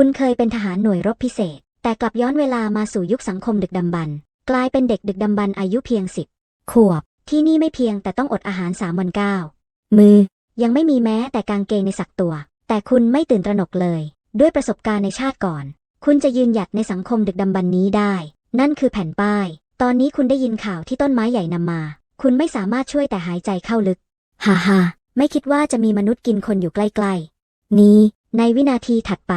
คุณเคยเป็นทหารหน่วยรบพิเศษ แต่กลับย้อนเวลามาสู่ยุคสังคมดึกดำบรรพ์กลายเป็นเด็กดึกดำบรรพ์อายุเพียงสิบขวบ ที่นี่ไม่เพียงแต่ต้องอดอาหารสามวันเก้ามือ ยังไม่มีแม้แต่กางเกงในสักตัว แต่คุณไม่ตื่นตระหนกเลย ด้วยประสบการณ์ในชาติก่อน คุณจะยืนหยัดในสังคมดึกดำบรรพ์นี้ได้ นั่นคือแผ่นป้าย ตอนนี้คุณได้ยินข่าวที่ต้นไม้ใหญ่นำมา คุณไม่สามารถช่วยแต่หายใจเข้าลึกฮ่าฮ่าไม่คิดว่าจะมีมนุษย์กินคนอยู่ใกล้ๆ นี้ในวินาทีถัดไป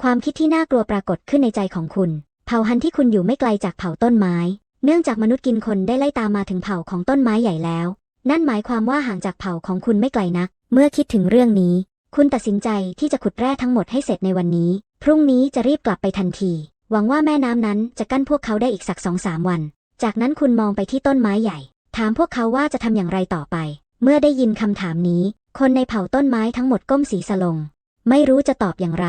ความคิดที่น่ากลัวปรากฏขึ้นในใจของคุณ เผ่าพันที่คุณอยู่ไม่ไกลจากเผ่าต้นไม้ เนื่องจากมนุษย์กินคนได้ไล่ตามมาถึงเผ่าของต้นไม้ใหญ่แล้ว นั่นหมายความว่าห่างจากเผ่าของคุณไม่ไกลนัก เมื่อคิดถึงเรื่องนี้ คุณตัดสินใจที่จะขุดแร่ทั้งหมดให้เสร็จในวันนี้ พรุ่งนี้จะรีบกลับไปทันที หวังว่าแม่น้ำนั้นจะกั้นพวกเขาได้อีกสักสองสามวัน จากนั้นคุณมองไปที่ต้นไม้ใหญ่ ถามพวกเขาว่าจะทำอย่างไรต่อไป เมื่อได้ยินคำถามนี้ คนในเผ่าต้นไม้ทั้งหมดก้มศีรษะลง ไม่รู้จะตอบอย่างไร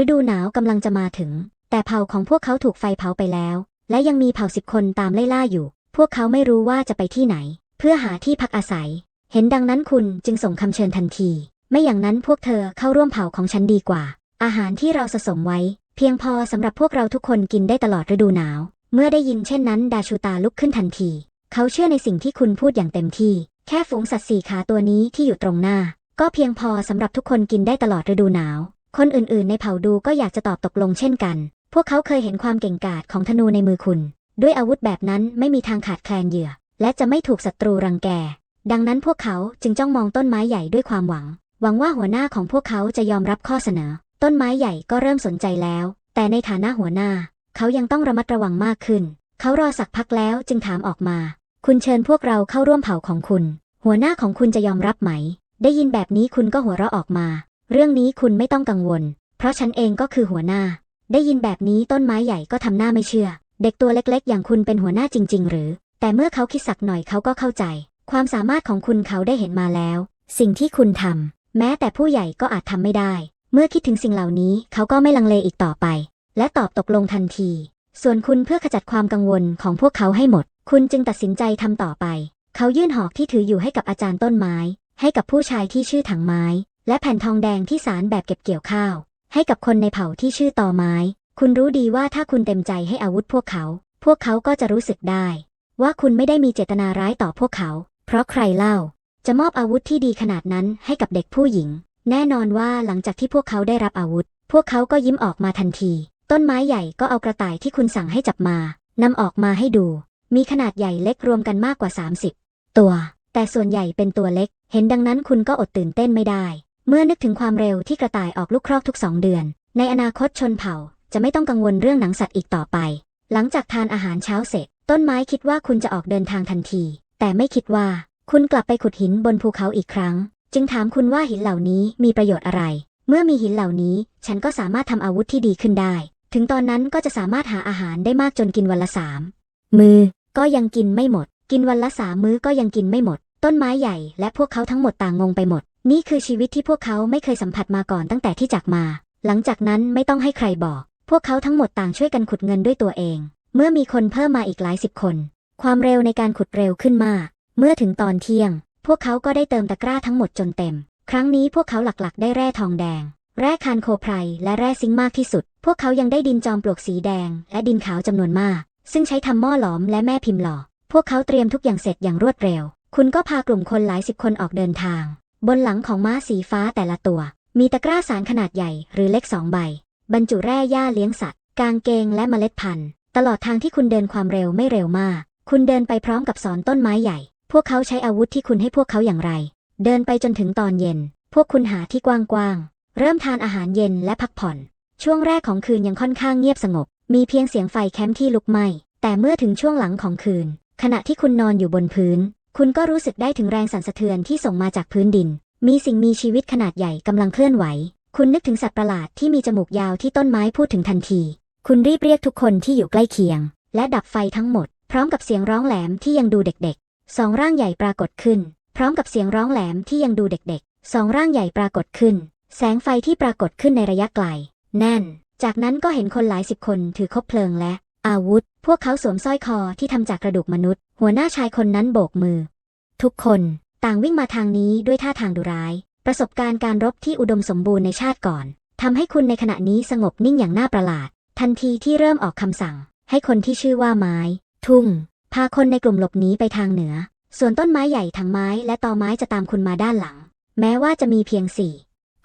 ฤดูหนาวกำลังจะมาถึง แต่เผ่าของพวกเขาถูกไฟเผาไปแล้ว และยังมีเผ่าสิบคนตามไล่ล่าอยู่ พวกเขาไม่รู้ว่าจะไปที่ไหน เพื่อหาที่พักอาศัย เห็นดังนั้นคุณจึงส่งคำเชิญทันที ไม่อย่างนั้นพวกเธอเข้าร่วมเผ่าของฉันดีกว่า อาหารที่เราสะสมไว้ เพียงพอสำหรับพวกเราทุกคนกินได้ตลอดฤดูหนาว เมื่อได้ยินเช่นนั้น ดาชูตาลุกขึ้นทันที เขาเชื่อในสิ่งที่คุณพูดอย่างเต็มที่ แค่ฝูงสัตว์สี่ขาตัวนี้ที่อยู่ตรงหน้า ก็เพียงพอสำหรับทุกคนกินได้ตลอดฤดูหนาว คนอื่นๆ ในเผ่าดูก็อยากจะตอบตกลงเช่นกัน พวกเขาเคยเห็นความเก่งกาจของธนูในมือคุณ ด้วยอาวุธแบบนั้นไม่มีทางขาดแคลนเหยื่อ และจะไม่ถูกศัตรูรังแก ดังนั้นพวกเขาจึงจ้องมองต้นไม้ใหญ่ด้วยความหวัง หวังว่าหัวหน้าของพวกเขาจะยอมรับข้อเสนอ ต้นไม้ใหญ่ก็เริ่มสนใจแล้ว แต่ในฐานะหัวหน้า เขายังต้องระมัดระวังมากขึ้น เขารอสักพักแล้วจึงถามออกมา คุณเชิญพวกเราเข้าร่วมเผ่าของคุณ หัวหน้าของคุณจะยอมรับไหม ได้ยินแบบนี้คุณก็หัวเราะออกมา เรื่องนี้คุณไม่ต้องกังวล เพราะฉันเองก็คือหัวหน้า ได้ยินแบบนี้ต้นไม้ใหญ่ก็ทำหน้าไม่เชื่อ เด็กตัวเล็กๆ อย่างคุณเป็นหัวหน้าจริง ๆ หรือ แต่เมื่อเขาคิดสักหน่อยเขาก็เข้าใจ ความสามารถของคุณเขาได้เห็นมาแล้ว สิ่งที่คุณทำแม้แต่ผู้ใหญ่ก็อาจทำไม่ได้ เมื่อคิดถึงสิ่งเหล่านี้เขาก็ไม่ลังเลอีกต่อไป และตอบตกลงทันที ส่วนคุณเพื่อขจัดความกังวลของพวกเขาให้หมด คุณจึงตัดสินใจทำต่อไป เขายื่นหอกที่ถืออยู่ให้กับอาจารย์ต้นไม้ ให้กับผู้ชายที่ชื่อถังไม้ และแผ่นทองแดงที่สารแบบเก็บเกี่ยวข้าว ให้กับคนในเผ่าที่ชื่อตอไม้ คุณรู้ดีว่าถ้าคุณเต็มใจให้อาวุธพวกเขา พวกเขาก็จะรู้สึกได้ ว่าคุณไม่ได้มีเจตนาร้ายต่อพวกเขา เพราะใครเล่า จะมอบอาวุธที่ดีขนาดนั้นให้กับเด็กผู้หญิง แน่นอนว่าหลังจากที่พวกเขาได้รับอาวุธ พวกเขาก็ยิ้มออกมาทันที ต้นไม้ใหญ่ก็เอากระต่ายที่คุณสั่งให้จับมานำออกมาให้ดู มีขนาดใหญ่เล็กรวมกันมากกว่า 30 ตัว แต่ส่วนใหญ่เป็นตัวเล็ก เห็นดังนั้นคุณก็อดตื่นเต้นไม่ได้ เมื่อนึกถึงความเร็วที่กระต่ายออกลูกครอกทุกสองเดือน ในอนาคตชนเผ่าจะไม่ต้องกังวลเรื่องหนังสัตว์อีกต่อไป หลังจากทานอาหารเช้าเสร็จ ต้นไม้คิดว่าคุณจะออกเดินทางทันที แต่ไม่คิดว่าคุณกลับไปขุดหินบนภูเขาอีกครั้ง จึงถามคุณว่าหินเหล่านี้มีประโยชน์อะไร เมื่อมีหินเหล่านี้ ฉันก็สามารถทำอาวุธที่ดีขึ้นได้ ถึงตอนนั้นก็จะสามารถหาอาหารได้มากจนกินวันละสามมือก็ยังกินไม่หมด กินวันละสามมื้อก็ยังกินไม่หมด ต้นไม้ใหญ่และพวกเขาทั้งหมดต่างงงไปหมด นี่คือชีวิตที่พวกเขาไม่เคยสัมผัสมาก่อนตั้งแต่ที่จากมา หลังจากนั้นไม่ต้องให้ใครบอก พวกเขาทั้งหมดต่างช่วยกันขุดเงินด้วยตัวเอง เมื่อมีคนเพิ่มมาอีกหลายสิบคน ความเร็วในการขุดเร็วขึ้นมาก เมื่อถึงตอนเที่ยง พวกเขาก็ได้เติมตะกร้าทั้งหมดจนเต็ม ครั้งนี้พวกเขาหลักๆ ได้แร่ทองแดง แร่คานโคไพรและแร่ซิงค์มากที่สุด พวกเขายังได้ดินจอมปลวกสีแดง และดินขาวจำนวนมาก ซึ่งใช้ทำหม้อหลอมและแม่พิมพ์หล่อ พวกเขาเตรียมทุกอย่างเสร็จอย่างรวดเร็ว คุณก็พากลุ่มคนหลายสิบคนออกเดินทาง บนหลังของม้าสีฟ้าแต่ละตัว มีตะกร้าสารขนาดใหญ่หรือเล็กสองใบ บรรจุแร่หญ้าเลี้ยงสัตว์ กางเกงและเมล็ดพันธุ์ ตลอดทางที่คุณเดินความเร็วไม่เร็วมาก คุณเดินไปพร้อมกับสอนต้นไม้ใหญ่ พวกเขาใช้อาวุธที่คุณให้พวกเขาอย่างไร เดินไปจนถึงตอนเย็น พวกคุณหาที่กว้างๆ เริ่มทานอาหารเย็นและพักผ่อน ช่วงแรกของคืนยังค่อนข้างเงียบสงบ มีเพียงเสียงไฟแคมป์ที่ลุกไหม้ แต่เมื่อถึงช่วงหลังของคืน ขณะที่คุณนอนอยู่บนพื้น คุณก็รู้สึกได้ถึงแรงสั่นสะเทือนที่ส่งมาจากพื้นดิน มีสิ่งมีชีวิตขนาดใหญ่กำลังเคลื่อนไหว คุณนึกถึงสัตว์ประหลาดที่มีจมูกยาวที่ต้นไม้พูดถึงทันที คุณรีบเรียกทุกคนที่อยู่ใกล้เคียง และดับไฟทั้งหมด พร้อมกับเสียงร้องแหลมที่ยังดูเด็กๆ สองร่างใหญ่ปรากฏขึ้น พร้อมกับเสียงร้องแหลมที่ยังดูเด็กๆ สองร่างใหญ่ปรากฏขึ้น แสงไฟที่ปรากฏขึ้นในระยะไกล แน่น จากนั้นก็เห็นคนหลายสิบคนถือคบเพลิงและ อาวุธ พวกเขาสวมสร้อยคอที่ทำจากกระดูกมนุษย์ หัวหน้าชายคนนั้นโบกมือ ทุกคนต่างวิ่งมาทางนี้ด้วยท่าทางดุร้าย ประสบการณ์การรบที่อุดมสมบูรณ์ในชาติก่อนทำให้คุณในขณะนี้สงบนิ่งอย่างน่าประหลาด ทันทีที่เริ่มออกคำสั่ง ให้คนที่ชื่อว่าไม้ ทุ่ง พาคนในกลุ่มหลบหนีไปทางเหนือ ส่วนต้นไม้ใหญ่ทั้งไม้และตอไม้จะตามคุณมาด้านหลัง แม้ว่าจะมีเพียงสี่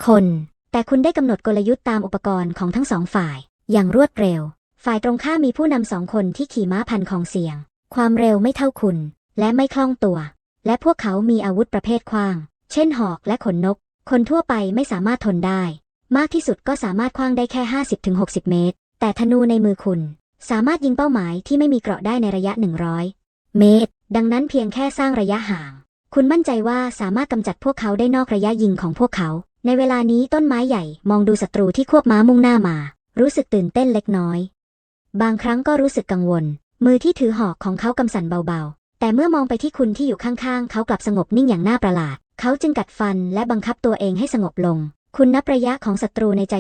คน แต่คุณได้กำหนดกลยุทธ์ตามอุปกรณ์ของทั้งสองฝ่าย อย่างรวดเร็ว ฝ่ายตรงข้ามมีผู้นำสองคนที่ขี่ม้าพันของเสียง ความเร็วไม่เท่าคุณ และไม่คล่องตัว และพวกเขามีอาวุธประเภทขว้าง เช่นหอกและขนนก คนทั่วไปไม่สามารถทนได้ มากที่สุดก็สามารถคว้างได้แค่ 50-60 เมตร แต่ธนูในมือคุณ สามารถยิงเป้าหมายที่ไม่มีเกราะได้ในระยะ 100 เมตร ดังนั้นเพียงแค่สร้างระยะห่าง คุณมั่นใจว่าสามารถกำจัดพวกเขาได้นอกระยะยิงของพวกเขา ในเวลานี้ต้นไม้ใหญ่มองดูศัตรูที่ควบม้ามุ่งหน้ามา รู้สึกตื่นเต้นเล็กน้อย บางครั้งก็รู้สึกกังวล มือที่ถือหอกของเขากำสั่นเบาๆ แต่เมื่อมองไปที่คุณที่อยู่ข้างๆ เขากลับสงบนิ่งอย่างน่าประหลาด เขาจึงกัดฟันและบังคับตัวเองให้สงบลง คุณนับระยะของศัตรูในใจ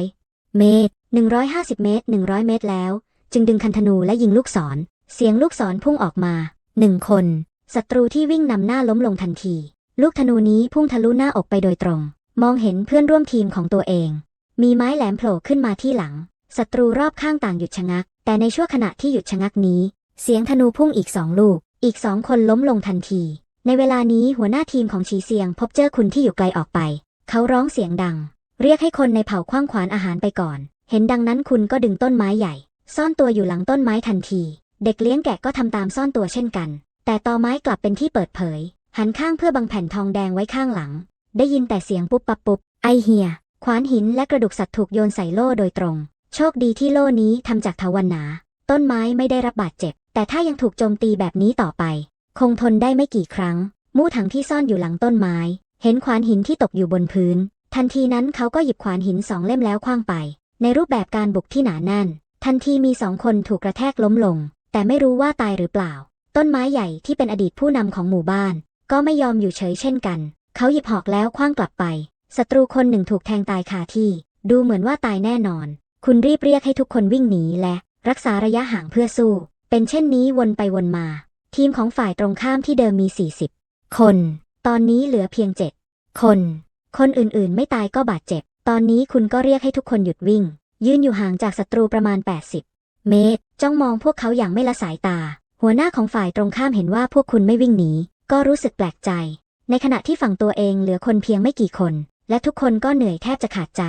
200 เมตร 150 เมตร 100 เมตรแล้ว จึงดึงคันธนูและยิงลูกศร เสียงลูกศรพุ่งออกมาหนึ่งคนศัตรูที่วิ่งนำหน้าล้มลงทันที ลูกธนูนี้พุ่งทะลุหน้าอกไปโดยตรง มองเห็นเพื่อนร่วมทีมของตัวเอง มีไม้แหลมโผล่ขึ้นมาที่หลัง ศัตรูรอบข้างต่างหยุดชะงัก แต่ในชั่วขณะที่หยุดชะงักนี้ เสียงธนูพุ่งอีกสองลูก อีกสองคนล้มลงทันที ในเวลานี้หัวหน้าทีมของชีเซียง พบเจอคุณที่อยู่ไกลออกไป เขาร้องเสียงดัง เรียกให้คนในเผ่าคว้างขวานอาหารไปก่อน เห็นดังนั้นคุณก็ดึงต้นไม้ใหญ่ ซ่อนตัวอยู่หลังต้นไม้ทันที เด็กเลี้ยงแกะก็ทำตามซ่อนตัวเช่นกัน แต่ตอไม้กลับเป็นที่เปิดเผย หันข้างเพื่อบังแผ่นทองแดงไว้ข้างหลัง ได้ยินแต่เสียงปุ๊บปับปุ๊บไอเฮียขวานหินและกระดูกสัตว์ถูกโยนใส่โล่โดยตรง โชคดีที่โล่นี้ทำจากทวันหนา ต้นไม้ไม่ได้รับบาดเจ็บ แต่ถ้ายังถูกโจมตีแบบนี้ต่อไป คงทนได้ไม่กี่ครั้ง มู่ถังที่ซ่อนอยู่หลังต้นไม้ เห็นขวานหินที่ตกอยู่บนพื้น ทันทีนั้นเขาก็หยิบขวานหินสองเล่มแล้วคว้างไป ในรูปแบบการบุกที่หนาแน่น ทันทีมีสองคนถูกกระแทกล้มลง แต่ไม่รู้ว่าตายหรือเปล่า ต้นไม้ใหญ่ที่เป็นอดีตผู้นำของหมู่บ้าน ก็ไม่ยอมอยู่เฉยเช่นกัน เขาหยิบหอกแล้วคว้างกลับไปศัตรูคนหนึ่งถูกแทงตายคาที่ ดูเหมือนว่าตายแน่นอน คุณรีบเรียกให้ทุกคนวิ่งหนีและรักษาระยะห่างเพื่อสู้ เป็นเช่นนี้วนไปวนมา ทีมของฝ่ายตรงข้ามที่เดิมมี 40 คน ตอนนี้เหลือเพียง 7 คน คนอื่นๆ ไม่ตายก็บาดเจ็บ ตอนนี้คุณก็เรียกให้ทุกคนหยุดวิ่ง ยืนอยู่ห่างจากศัตรูประมาณ 80 เมตร จ้องมองพวกเขาอย่างไม่ละสายตา หัวหน้าของฝ่ายตรงข้ามเห็นว่าพวกคุณไม่วิ่งหนี ก็รู้สึกแปลกใจ ในขณะที่ฝั่งตัวเองเหลือคนเพียงไม่กี่คน และทุกคนก็เหนื่อยแทบจะขาดใจ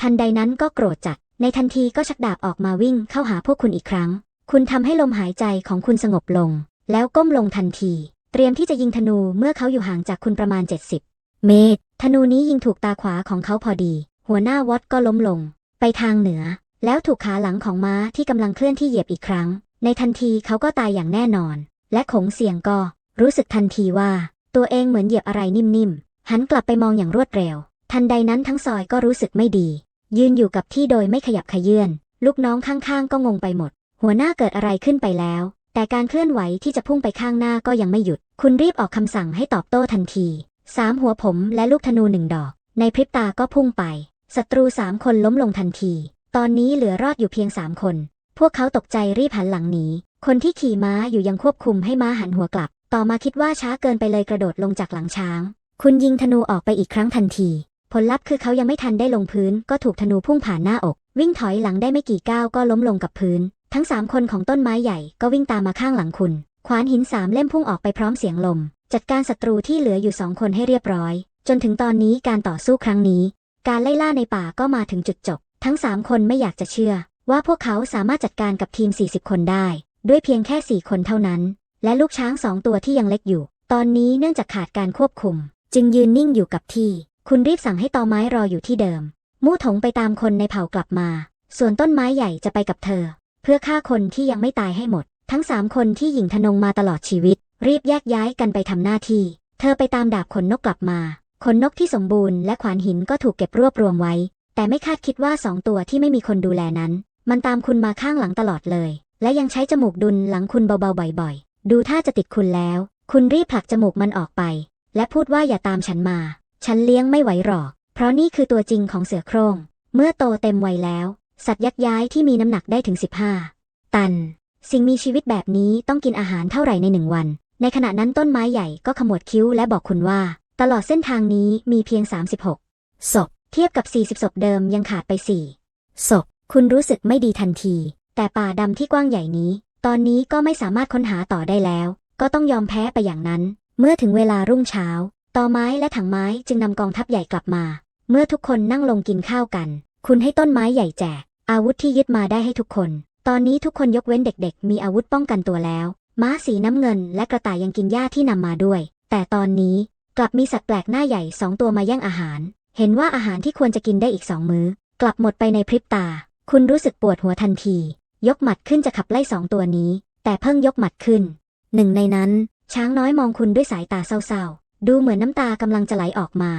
ทันใดนั้นก็โกรธจัด ในทันทีก็ชักดาบออกมาวิ่งเข้าหาพวกคุณอีกครั้ง คุณทำให้ลมหายใจของคุณสงบลง แล้วก้มลงทันที เตรียมที่จะยิงธนูเมื่อเขาอยู่ห่างจากคุณประมาณ 70 เมตร ธนูนี้ยิงถูกตาขวาของเขาพอดี หัวหน้าวอตก็ล้มลง ไปทางเหนือ แล้วถูกขาหลังของม้าที่กำลังเคลื่อนที่เหยียบอีกครั้ง ในทันทีเขาก็ตายอย่างแน่นอน และขงเสียงก็ รู้สึกทันทีว่า ตัวเองเหมือนเหยียบอะไรนิ่มๆหันกลับไปมองอย่างรวดเร็ว ทันใดนั้นทั้งซอยก็รู้สึกไม่ดี ยืนอยู่กับที่โดยไม่ขยับขยื่นลูกน้องข้างๆ ก็งงไปหมด หัวหน้าเกิดอะไรขึ้นไปแล้ว แต่การเคลื่อนไหวที่จะพุ่งไปข้างหน้าก็ยังไม่หยุด คุณรีบออกคำสั่งให้ตอบโต้ทันทีสามหัวผมและลูกธนูหนึ่งดอก ในพริบตาก็พุ่งไปศัตรูสามคนล้มลงทันที ตอนนี้เหลือรอดอยู่เพียงสามคน พวกเขาตกใจรีบหันหลังหนีคนที่ขี่ม้าอยู่ยังควบคุมให้ม้าหันหัวกลับ ต่อมาคิดว่าช้าเกินไปเลยกระโดดลงจากหลังช้าง คุณยิงธนูออกไปอีกครั้งทันที ผลลัพธ์คือเขายังไม่ทันได้ลงพื้น ก็ถูกธนูพุ่งผ่านหน้าอก วิ่งถอยหลังได้ไม่กี่ก้าวก็ล้มลงกับพื้น ทั้งสามคนของต้นไม้ใหญ่ก็วิ่งตามมาข้างหลังคุณขวานหินสามเล่มพุ่งออกไปพร้อมเสียงลม จัดการศัตรูที่เหลืออยู่สองคนให้เรียบร้อย จนถึงตอนนี้การต่อสู้ครั้งนี้ การไล่ล่าในป่าก็มาถึงจุดจบ ทั้งสามคนไม่อยากจะเชื่อ ว่าพวกเขาสามารถจัดการกับทีม 40 คนได้ ด้วยเพียงแค่ 4 คนเท่านั้น และลูกช้างสองตัวที่ยังเล็กอยู่ ตอนนี้เนื่องจากขาดการควบคุม จึงยืนนิ่งอยู่กับที่ คุณรีบสั่งให้ตอไม้รออยู่ที่เดิม มู่ถงไปตามคนในเผ่ากลับมา ส่วนต้นไม้ใหญ่จะไปกับเธอ เพื่อฆ่าคนที่ยังไม่ตายให้หมด ทั้งสามคนที่หญิงทนงมาตลอดชีวิต รีบแยกย้ายกันไปทำหน้าที่ เธอไปตามดาบขนนกกลับมา ขนนกที่สมบูรณ์และขวานหินก็ถูกเก็บรวบรวมไว้ แต่ไม่คาดคิดว่าสองตัวที่ไม่มีคนดูแลนั้น มันตามคุณมาข้างหลังตลอดเลย และยังใช้จมูกดุลหลังคุณเบาๆบ่อยๆ ดูท่าจะติดคุณแล้ว คุณรีบผลักจมูกมันออกไป และพูดว่าอย่าตามฉันมา ฉันเลี้ยงไม่ไหวหรอก เพราะนี่คือตัวจริงของเสือโคร่ง เมื่อโตเต็มวัยแล้ว สัตว์ยักษ์ย้ายที่มีน้ำหนักได้ถึง 15 ตัน สิ่งมีชีวิตแบบนี้ต้องกินอาหารเท่าไหร่ในหนึ่งวัน ในขณะนั้นต้นไม้ใหญ่ก็ขมวดคิ้วและบอกคุณว่า ตลอดเส้นทางนี้มีเพียง 36ศพเทียบกับ 40ศพเดิมยังขาดไป4ศพคุณรู้สึกไม่ดีทันที แต่ป่าดำที่กว้างใหญ่นี้ ตอนนี้ก็ไม่สามารถค้นหาต่อได้แล้ว ก็ต้องยอมแพ้ไปอย่างนั้น เมื่อถึงเวลารุ่งเช้า ตอไม้และถังไม้จึงนำกองทัพใหญ่กลับมา เมื่อทุกคนนั่งลงกินข้าวกัน คุณให้ต้นไม้ใหญ่แจก อาวุธที่ยึดมาได้ให้ทุกคน ตอนนี้ทุกคนยกเว้นเด็กๆ มีอาวุธป้องกันตัวแล้ว ม้าสีน้ำเงินและกระต่ายยังกินหญ้าที่นำมาด้วย แต่ตอนนี้กลับมีสัตว์แปลกหน้าใหญ่สองตัวมาแย่งอาหาร เห็นว่าอาหารที่ควรจะกินได้อีกสองมื้อ กลับหมดไปในพริบตา คุณรู้สึกปวดหัวทันที ยกหมัดขึ้นจะขับไล่สองตัวนี้ แต่เพิ่งยกหมัดขึ้น หนึ่งในนั้น ช้างน้อยมองคุณด้วยสายตาเศร้าๆ ดูเหมือนน้ำตากำลังจะไหลออกมา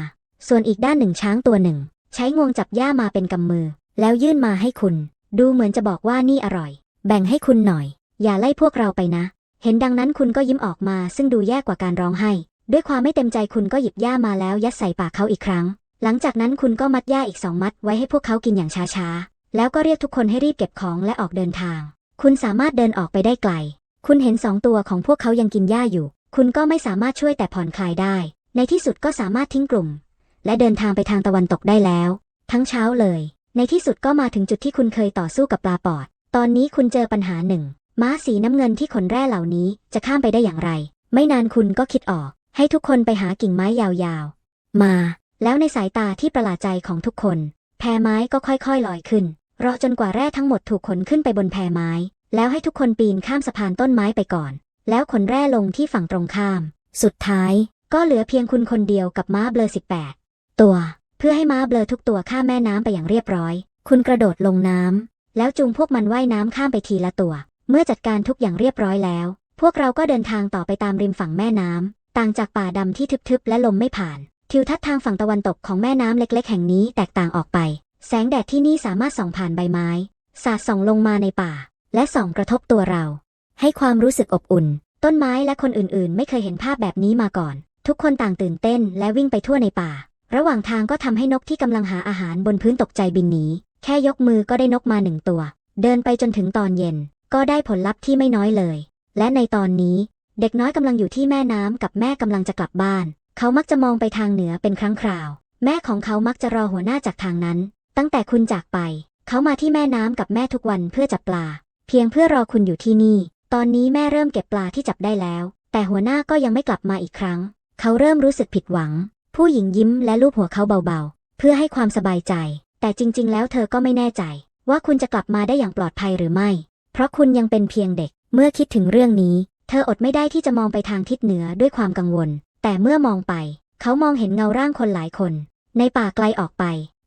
ส่วนอีกด้านหนึ่งช้างตัวหนึ่ง ใช้งวงจับหญ้ามาเป็นกำมือ แล้วยื่นมาให้คุณ ดูเหมือนจะบอกว่านี่อร่อย แบ่งให้คุณหน่อย อย่าไล่พวกเราไปนะ เห็นดังนั้นคุณก็ยิ้มออกมา ซึ่งดูแย่กว่าการร้องไห้ ด้วยความไม่เต็มใจคุณก็หยิบหญ้ามาแล้วยัดใส่ปากเขาอีกครั้ง หลังจากนั้นคุณก็มัดหญ้าอีกสองมัดไว้ให้พวกเขากินอย่างช้าๆ แล้วก็เรียกทุกคนให้รีบเก็บของและออกเดินทาง คุณสามารถเดินออกไปได้ไกล คุณเห็นสองตัวของพวกเขายังกินหญ้าอยู่ คุณก็ไม่สามารถช่วยแต่ผ่อนคลายได้ ในที่สุดก็สามารถทิ้งกลุ่ม และเดินทางไปทางตะวันตกได้แล้ว ทั้งเช้าเลย ในที่สุดก็มาถึงจุดที่คุณเคยต่อสู้กับปลาปอด ตอนนี้คุณเจอปัญหาหนึ่ง ม้าสีน้ำเงินที่ขนแร่เหล่านี้จะข้ามไปได้อย่างไร ไม่นานคุณก็คิดออก ให้ทุกคนไปหากิ่งไม้ยาวๆ มา แล้วในสายตาที่ประหลาดใจของทุกคน แพไม้ก็ค่อยๆลอยขึ้น รอจนกว่าแร่ทั้งหมดถูกขนขึ้นไปบนแพไม้ แล้วให้ทุกคนปีนข้ามสะพานต้นไม้ไปก่อน แล้วขนแร่ลงที่ฝั่งตรงข้าม สุดท้ายก็เหลือเพียงคุณคนเดียวกับม้าเบลอ18ตัว เพื่อให้ม้าเบลอทุกตัวข้ามแม่น้ำไปอย่างเรียบร้อย คุณกระโดดลงน้ำแล้วจูงพวกมันว่ายน้ำข้ามไปทีละตัว เมื่อจัดการทุกอย่างเรียบร้อยแล้ว พวกเราก็เดินทางต่อไปตามริมฝั่งแม่น้ำต่างจากป่าดำที่ทึบๆและลมไม่ผ่าน ทิวทัศน์ทางฝั่งตะวันตกของแม่น้ำเล็ก ๆ แห่งนี้แตกต่างออกไป แสงแดดที่นี่สามารถส่องผ่านใบไม้ สาดส่องลงมาในป่า และส่องกระทบตัวเรา ให้ความรู้สึกอบอุ่น ต้นไม้และคนอื่นๆ ไม่เคยเห็นภาพแบบนี้มาก่อน ทุกคนต่างตื่นเต้นและวิ่งไปทั่วในป่า ระหว่างทางก็ทำให้นกที่กำลังหาอาหารบนพื้นตกใจบินหนีแค่ยกมือก็ได้นกมาหนึ่งตัว เดินไปจนถึงตอนเย็น ก็ได้ผลลัพธ์ที่ไม่น้อยเลย และในตอนนี้ เด็กน้อยกำลังอยู่ที่แม่น้ำกับแม่กำลังจะกลับบ้าน เขามักจะมองไปทางเหนือเป็นครั้งคราว แม่ของเขามักจะรอหัวหน้าจากทางนั้น ตั้งแต่คุณจากไป เขามาที่แม่น้ำกับแม่ทุกวันเพื่อจับปลา เพียงเพื่อรอคุณอยู่ที่นี่ ตอนนี้แม่เริ่มเก็บปลาที่จับได้แล้ว แต่หัวหน้าก็ยังไม่กลับมาอีกครั้ง เขาเริ่มรู้สึกผิดหวัง ผู้หญิงยิ้มและลูบหัวเขาเบาๆ เพื่อให้ความสบายใจ แต่จริง ๆ แล้วเธอก็ไม่แน่ใจ ว่าคุณจะกลับมาได้อย่างปลอดภัยหรือไม่ เพราะคุณยังเป็นเพียงเด็ก เมื่อคิดถึงเรื่องนี้ เธออดไม่ได้ที่จะมองไปทางทิศเหนือด้วยความกังวล แต่เมื่อมองไป เขามองเห็นเงาร่างคนหลายคน ในป่าไกลออกไป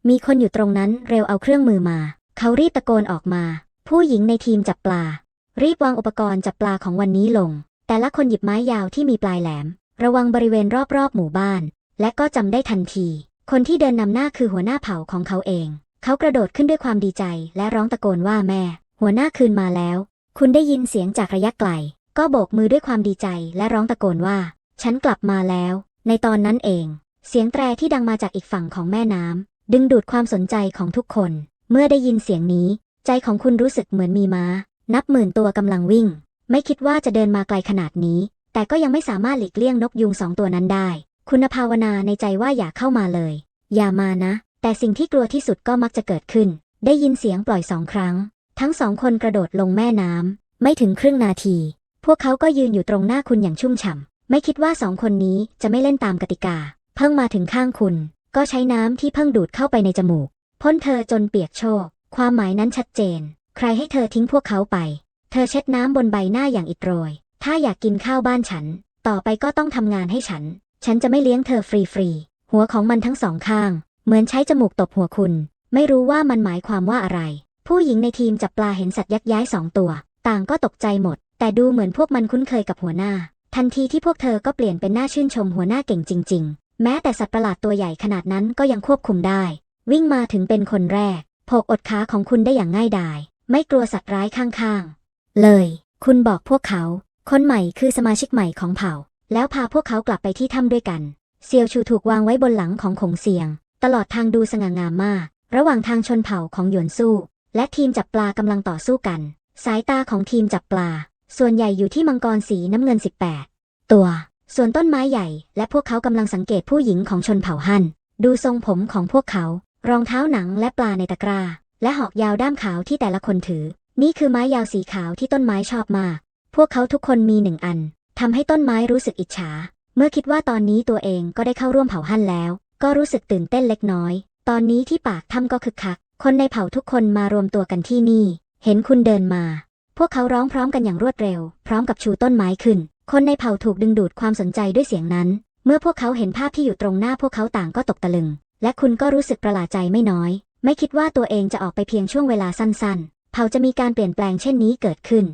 มีคนอยู่ตรงนั้นเร็วเอาเครื่องมือมา เขารีบตะโกนออกมา ผู้หญิงในทีมจับปลา รีบวางอุปกรณ์จับปลาของวันนี้ลง แต่ละคนหยิบไม้ยาวที่มีปลายแหลม ระวังบริเวณรอบๆหมู่บ้าน และก็จำได้ทันที คนที่เดินนำหน้าคือหัวหน้าเผ่าของเขาเอง เขากระโดดขึ้นด้วยความดีใจ และร้องตะโกนว่าแม่ หัวหน้าคืนมาแล้ว คุณได้ยินเสียงจากระยะไกล ก็โบกมือด้วยความดีใจ และร้องตะโกนว่า ฉันกลับมาแล้ว ในตอนนั้นเอง เสียงแตรที่ดังมาจากอีกฝั่งของแม่น้ำดึงดูดความสนใจของทุกคน เมื่อได้ยินเสียงนี้ ใจของคุณรู้สึกเหมือนมีม้า นับหมื่นตัวกำลังวิ่ง ไม่คิดว่าจะเดินมาไกลขนาดนี้ แต่ก็ยังไม่สามารถหลีกเลี่ยงนกยุงสองตัวนั้นได้ คุณภาวนาในใจว่าอย่าเข้ามาเลย อย่ามานะ แต่สิ่งที่กลัวที่สุดก็มักจะเกิดขึ้น ได้ยินเสียงปล่อยสองครั้ง ทั้งสองคนกระโดดลงแม่น้ำไม่ถึงครึ่งนาที พวกเขาก็ยืนอยู่ตรงหน้าคุณอย่างชุ่มฉ่ำไม่คิดว่าสองคนนี้จะไม่เล่นตามกติกา เพิ่งมาถึงข้างคุณ ก็ใช้น้ำที่เพิ่งดูดเข้าไปในจมูกพ่นเธอจนเปียกโชกความหมายนั้นชัดเจน ใครให้เธอทิ้งพวกเขาไป เธอเช็ดน้ำบนใบหน้าอย่างอิดโรย ถ้าอยากกินข้าวบ้านฉัน ต่อไปก็ต้องทำงานให้ฉัน ฉันจะไม่เลี้ยงเธอฟรีๆ หัวของมันทั้งสองข้าง เหมือนใช้จมูกตบหัวคุณ ไม่รู้ว่ามันหมายความว่าอะไร ผู้หญิงในทีมจับปลาเห็นสัตว์ยักษ์ย้ายสองตัว ต่างก็ตกใจหมด แต่ดูเหมือนพวกมันคุ้นเคยกับหัวหน้า ทันทีที่พวกเธอก็เปลี่ยนเป็นหน้าชื่นชมหัวหน้าเก่งจริง ๆ แม้แต่สัตว์ประหลาดตัวใหญ่ขนาดนั้นก็ยังควบคุมได้ วิ่งมาถึงเป็นคนแรกโผกอดขาของคุณได้อย่างง่ายดาย ไม่กลัวสัตว์ร้ายข้างๆ เลย คุณบอกพวกเขา คนใหม่คือสมาชิกใหม่ของเผ่า แล้วพาพวกเขากลับไปที่ถ้ำด้วยกัน เซียวชูถูกวางไว้บนหลังของขงเซียง ตลอดทางดูสง่างามมาก ระหว่างทางชนเผ่าของหยวนสู้ และทีมจับปลากำลังต่อสู้กัน สายตาของทีมจับปลา ส่วนใหญ่อยู่ที่มังกรสีน้ำเงิน 18 ตัว ส่วนต้นไม้ใหญ่ และพวกเขากำลังสังเกตผู้หญิงของชนเผ่าฮั่นดูทรงผมของพวกเขา รองเท้าหนังและปลาในตะกร้า และหอกยาวด้ามขาวที่แต่ละคนถือ นี่คือไม้ยาวสีขาวที่ต้นไม้ชอบมาก พวกเขาทุกคนมีหนึ่งอันทำให้ต้นไม้รู้สึกอิจฉา เมื่อคิดว่าตอนนี้ตัวเองก็ได้เข้าร่วมเผ่าฮั่นแล้ว ก็รู้สึกตื่นเต้นเล็กน้อย ตอนนี้ที่ปากถ้ำก็คึกคัก คนในเผ่าทุกคนมารวมตัวกันที่นี่ เห็นคุณเดินมา พวกเขาร้องพร้อมกันอย่างรวดเร็ว พร้อมกับชูต้นไม้ขึ้น คนในเผ่าถูกดึงดูดความสนใจด้วยเสียงนั้น เมื่อพวกเขาเห็นภาพที่อยู่ตรงหน้าพวกเขาต่างก็ตกตะลึง และคุณก็รู้สึกประหลาดใจไม่น้อย ไม่คิดว่าตัวเองจะออกไปเพียงช่วงเวลาสั้นๆเผาจะมีการเปลี่ยนแปลงเช่นนี้เกิดขึ้น